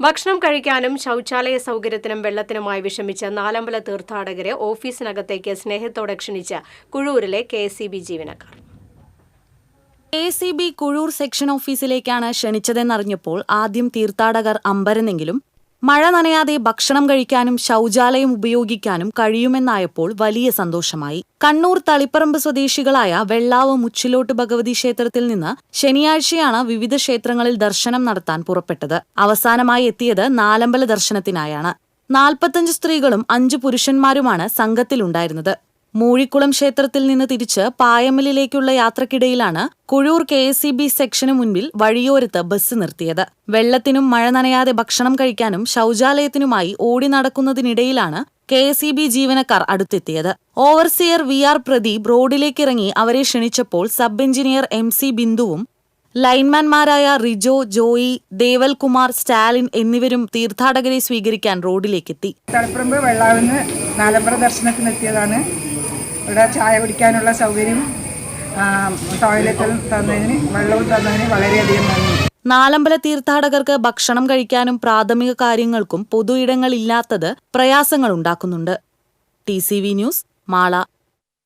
ഭക്ഷണം കഴിക്കാനും ശൗചാലയ സൗകര്യത്തിനും വെള്ളത്തിനുമായി വിഷമിച്ച നാലമ്പല തീർത്ഥാടകരെ ഓഫീസിനകത്തേക്ക് സ്നേഹത്തോടെ ക്ഷണിച്ച കുഴൂരിലെ കെ ജീവനക്കാർ. A C B Kuzhur section ഓഫീസിലേക്കാണ് ക്ഷണിച്ചതെന്നറിഞ്ഞപ്പോൾ ആദ്യം തീർത്ഥാടകർ അമ്പരന്നെങ്കിലും മഴ നനയാതെ ഭക്ഷണം കഴിക്കാനും ശൗചാലയം ഉപയോഗിക്കാനും കഴിയുമെന്നായപ്പോൾ വലിയ സന്തോഷമായി. കണ്ണൂർ തളിപ്പറമ്പ് സ്വദേശികളായ വെള്ളാവ് മുച്ചിലോട്ട് ഭഗവതി ക്ഷേത്രത്തിൽ നിന്ന് ശനിയാഴ്ചയാണ് വിവിധ ക്ഷേത്രങ്ങളിൽ ദർശനം നടത്താൻ പുറപ്പെട്ടത്. അവസാനമായി എത്തിയത് നാലമ്പല ദർശനത്തിനായാണ്. നാൽപ്പത്തഞ്ച് സ്ത്രീകളും അഞ്ചു പുരുഷന്മാരുമാണ് സംഘത്തിലുണ്ടായിരുന്നത്. മൂഴിക്കുളം ക്ഷേത്രത്തിൽ നിന്ന് തിരിച്ച് പായമലിലേക്കുള്ള യാത്രക്കിടയിലാണ് Kuzhur K S C B സെക്ഷന് മുൻപിൽ വഴിയോരത്ത് ബസ് നിർത്തിയത്. വെള്ളത്തിനും മഴ നനയാതെ ഭക്ഷണം കഴിക്കാനും ശൗചാലയത്തിനുമായി ഓടി നടക്കുന്നതിനിടയിലാണ് കെ എസ് ഇ ബി ജീവനക്കാർ അടുത്തെത്തിയത്. ഓവർസിയർ വി ആർ പ്രദീപ് റോഡിലേക്കിറങ്ങി അവരെ ക്ഷണിച്ചപ്പോൾ സബ് എഞ്ചിനീയർ എം സി ബിന്ദുവും ലൈൻമാൻമാരായ റിജോ ജോയി ദേവൽകുമാർ സ്റ്റാലിൻ എന്നിവരും തീർത്ഥാടകരെ സ്വീകരിക്കാൻ റോഡിലേക്കെത്തി. തളിപ്പറമ്പ് വെള്ളാവിന്ന് നാലമ്പല ദർശനത്തിനെത്തിയതാണ് ഇവിടെ ചായ കുടിക്കാനുള്ള സൗകര്യം ടോയ്ലറ്റും തന്നതിന് വെള്ളവും തന്നതിന് വളരെയധികം നന്ദി. നാലമ്പല തീർത്ഥാടകർക്ക് ഭക്ഷണം കഴിക്കാനും പ്രാഥമിക കാര്യങ്ങൾക്കും പൊതു ഇടങ്ങളില്ലാത്തത് പ്രയാസങ്ങളുണ്ടാക്കുന്നുണ്ട് T C V news Mala.